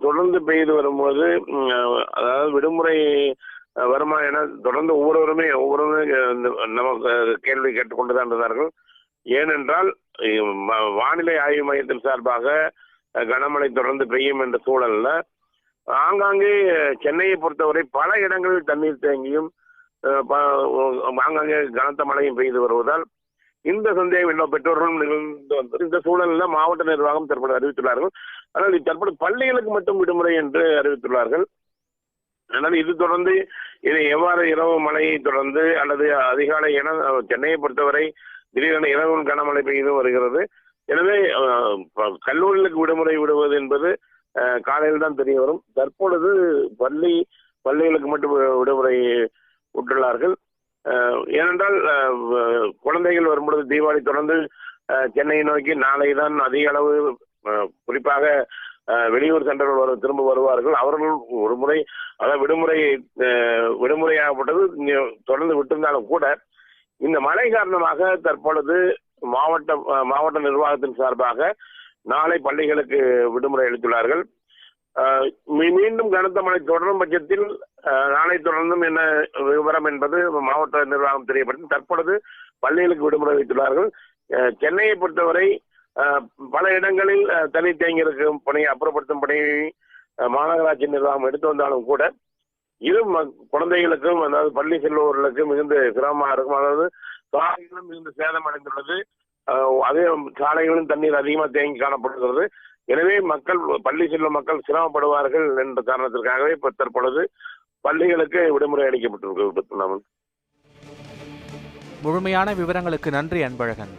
தொடர்ந்து பெய்து வரும்போது அதாவது விடுமுறை வருமானம் வருமா என தொடர்ந்து ஒவ்வொருவருமே ஒவ்வொருவருமே நமக்கு கேள்வி கேட்டுக்கொண்டுதான் இருந்தார்கள். ஏனென்றால் வானிலை ஆய்வு மையத்தின் சார்பாக கனமழை தொடர்ந்து பெய்யும் என்ற சூழல்ல ஆங்காங்கே சென்னையை பொறுத்தவரை பல இடங்களில் தண்ணீர் தேங்கியும் ஆங்காங்கே கனத்த மழையும் பெய்து வருவதால் இந்த சந்தேகம் எல்லா பெற்றோர்களும் நிகழ்ந்து வந்தது. இந்த சூழலில் மாவட்ட நிர்வாகம் தற்போது அறிவித்துள்ளார்கள். ஆனால் இது தற்போது பள்ளிகளுக்கு மட்டும் விடுமுறை என்று அறிவித்துள்ளார்கள். ஆனால் இது தொடர்ந்து இதை எவ்வாறு இரவு மழையை தொடர்ந்து அல்லது அதிகாலை என சென்னையை பொறுத்தவரை திடீரென இரவு கனமழை பெய்து வருகிறது. எனவே கல்லூரிகளுக்கு விடுமுறை விடுவது என்பது காலையில் தான் தெரிய வரும். தற்பொழுது பள்ளி பள்ளிகளுக்கு மட்டும் விடுமுறை விட்டுள்ளார்கள். ஏனென்றால் குழந்தைகள் வரும்பொழுது தீபாவளி தொடர்ந்து சென்னையை நோக்கி நாளை தான் அதிக அளவு குறிப்பாக வெளியூர் சென்றவர்கள் வர திரும்ப வருவார்கள். அவர்கள் ஒரு முறை அதாவது விடுமுறை விடுமுறையாகப்பட்டது தொடர்ந்து விட்டிருந்தாலும் கூட இந்த மழை காரணமாக தற்பொழுது மாவட்ட மாவட்ட நிர்வாகத்தின் சார்பாக நாளை பள்ளிகளுக்கு விடுமுறை அளித்துள்ளார்கள். மீண்டும் கனத்த மழை தொடரும் பட்சத்தில் நாளை தொடர்ந்தும் என்ன விவரம் என்பது மாவட்ட நிர்வாகம் தெரியப்படுத்தி தற்பொழுது பள்ளிகளுக்கு விடுமுறை வைத்துள்ளார்கள். அஹ், சென்னையை பொறுத்தவரை பல இடங்களில் அஹ், தண்ணி தேங்கி இருக்கும் பணியை அப்புறப்படுத்தும் பணியை மாநகராட்சி நிர்வாகம் எடுத்து வந்தாலும் கூட இரு ம- குழந்தைகளுக்கும் அதாவது பள்ளி செல்பவர்களுக்கும் மிகுந்த சிரமமாக இருக்கும். அதாவது காலையிலும் மிகுந்த சேதம் அடைந்துள்ளது அதே சாலைகளும் தண்ணீர் அதிகமாக தேங்கி காணப்படுகிறது. எனவே மக்கள் பள்ளி செல்லும் மக்கள் சிரமப்படுவார்கள் என்ற காரணத்திற்காகவே இப்ப தற்பொழுது பள்ளிகளுக்கு விடுமுறை அளிக்கப்பட்டிருக்கிறது முழுமையான விவரங்களுக்கு நன்றி அன்பழகன்.